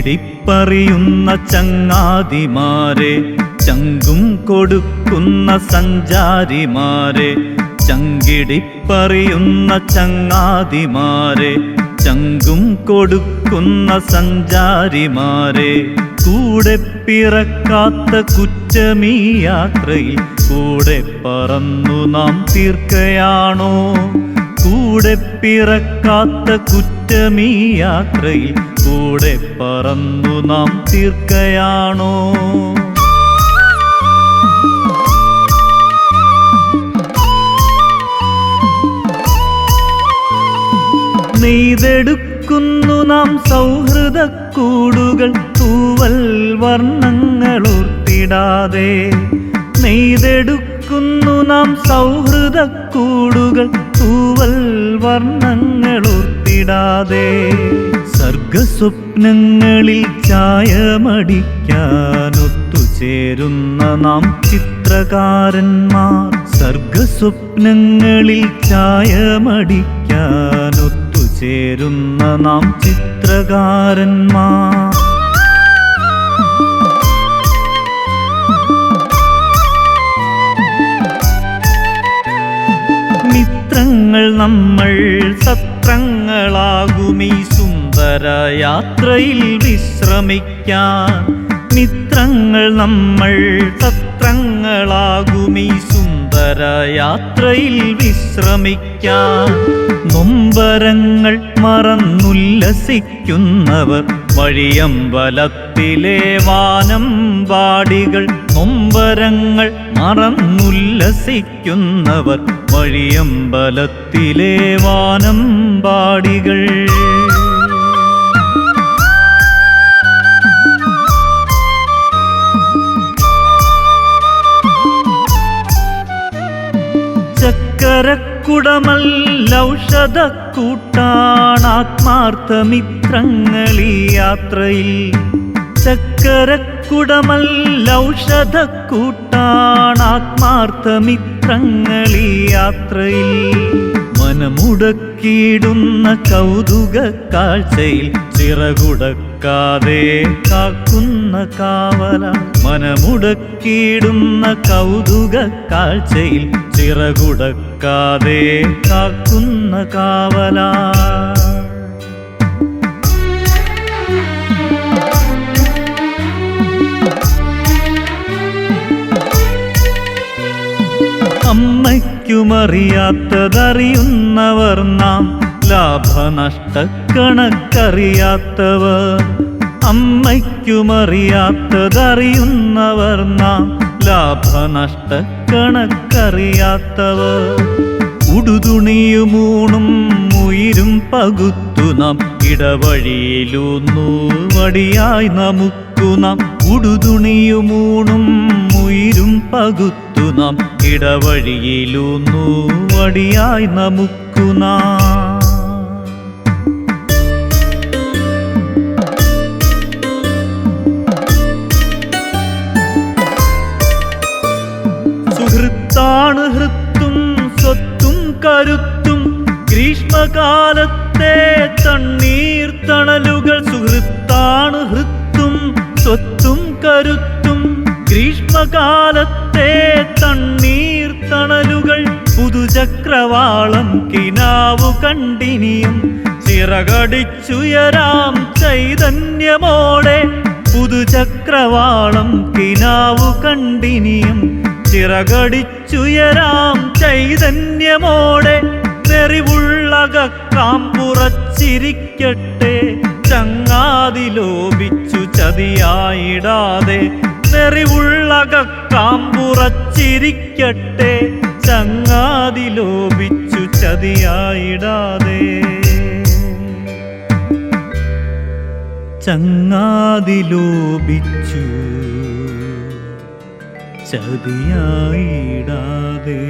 ചങ്കിടിപ്പറിയുന്ന ചങ്ങാതിമാരെ ചങ്കും കൊടുക്കുന്ന സഞ്ചാരിമാരെ ചങ്കിടിപ്പറിയുന്ന ചങ്ങാതിമാരെ ചങ്കും കൊടുക്കുന്ന സഞ്ചാരിമാരെ. കൂടെ പിറക്കാത്ത കുറ്റമീ യാത്രയിൽ കൂടെ പറന്നു നാം തീർക്കയാണോ? കൂടെ പിറക്കാത്ത കുറ്റമീ യാത്രയിൽ കൂടെ പറന്നു നാം തീർക്കയാണോ? നെയ്തെടുക്കുന്നു നാം സൗഹൃദ കൂടുകൾ തൂവൽ വർണങ്ങൾ ഉർത്തിടാതെ നെയ്തെടുക്കുന്നു നാം സൗഹൃദ കൂടുകൾ തൂവൽ വർണങ്ങൾ ഉർത്തിടാതെ സർഗസ്വപ്നങ്ങളിൽ ചായമടിക്കാൻ ചേരുന്ന നാം ചിത്രകാരന്മാർ സർഗസ്വപ്നങ്ങളിൽ ചായമടിക്കാനൊത്തുചേരുന്ന നാം ചിത്രകാരന്മാർ. മിത്രങ്ങൾ നമ്മൾ സത്രങ്ങളാകുമീ സുന്ദര യാത്രയിൽ വിശ്രമിക്കാൻ. മിത്രങ്ങൾ നമ്മൾ തത്രങ്ങളാകുമീ സുന്ദര യാത്രയിൽ വിശ്രമിക്കാൻ. നൊമ്പരങ്ങൾ മറന്നുല്ലസിക്കുന്നവർ വഴിയമ്പലത്തിലെ വാനം വാടികൾ നൊമ്പരങ്ങൾ മറന്നുല്ലസിക്കുന്നവർ വഴിയമ്പലത്തിലെ വാനം പാടികൾ ചക്കരക്കുടമല്ലൗഷധ കൂട്ടാണാത്മാർത്ഥമിത്രങ്ങളീ യാത്രയിൽ ചക്കരക്കുടമല്ലൗഷധ കൂട്ടാണാത്മാർത്ഥമിത്രങ്ങളീ യാത്രയിൽ മനമുടക്കിയിടുന്ന കൗതുക കാഴ്ചയിൽ ചിറകുടക്കാതെ കാക്കുന്ന. കാവല മനമുടക്കിയിടുന്ന കൗതുക കാഴ്ചയിൽ ചിറകുടക്കാതെ കാക്കുന്ന കാവല. അമ്മയ്ക്കുമറിയാത്തതറിയുന്നവർ നാം ലാഭനഷ്ടക്കണക്കറിയാത്തവർ. അമ്മയ്ക്കുമറിയാത്തതറിയുന്നവർ നാം ലാഭനഷ്ട കണക്കറിയാത്തവർ ഉടുതുണിയുമൂണും ഉയിരും പകുത്തു നാം ഇടവഴിയിലൂന്നു വടിയായി നമുക്കു നാം. ഉടുതുണിയുമൂണും ഉയിരും പകുത്തു നാം ഇടവഴിയിലൂന്നു വടിയായി നമുക്കു നാം. ഗ്രീഷ്മകാലത്തെ തണ്ണീർ തണലുകൾ സുഹൃത്താണ് ഹൃത്തും സ്വത്തും കരുത്തും. ഗ്രീഷ്മകാലത്തെ തണ്ണീർ തണലുകൾ പുതുചക്രവാളം കിനാവു കണ്ടിനിയും. ചിറകടിച്ചുയരാം ചൈതന്യമോടെ പുതുചക്രവാളം കിനാവു കണ്ടിനിയും. ചിറകടിച്ചുയരാം ചൈതന്യമോടെ തെറിവുള്ളകാം പുറച്ചിരിക്കട്ടെ ചങ്ങാതി ലോപിച്ചു ചതിയായിടാതെ നെറിവുള്ളക കാമ്പുറച്ചിരിക്കട്ടെ ചങ്ങാതി ലോപിച്ചു ചതിയായിടാതെ. ചങ്ങാതി ലോപിച്ചു ചതിയായിടാതെ.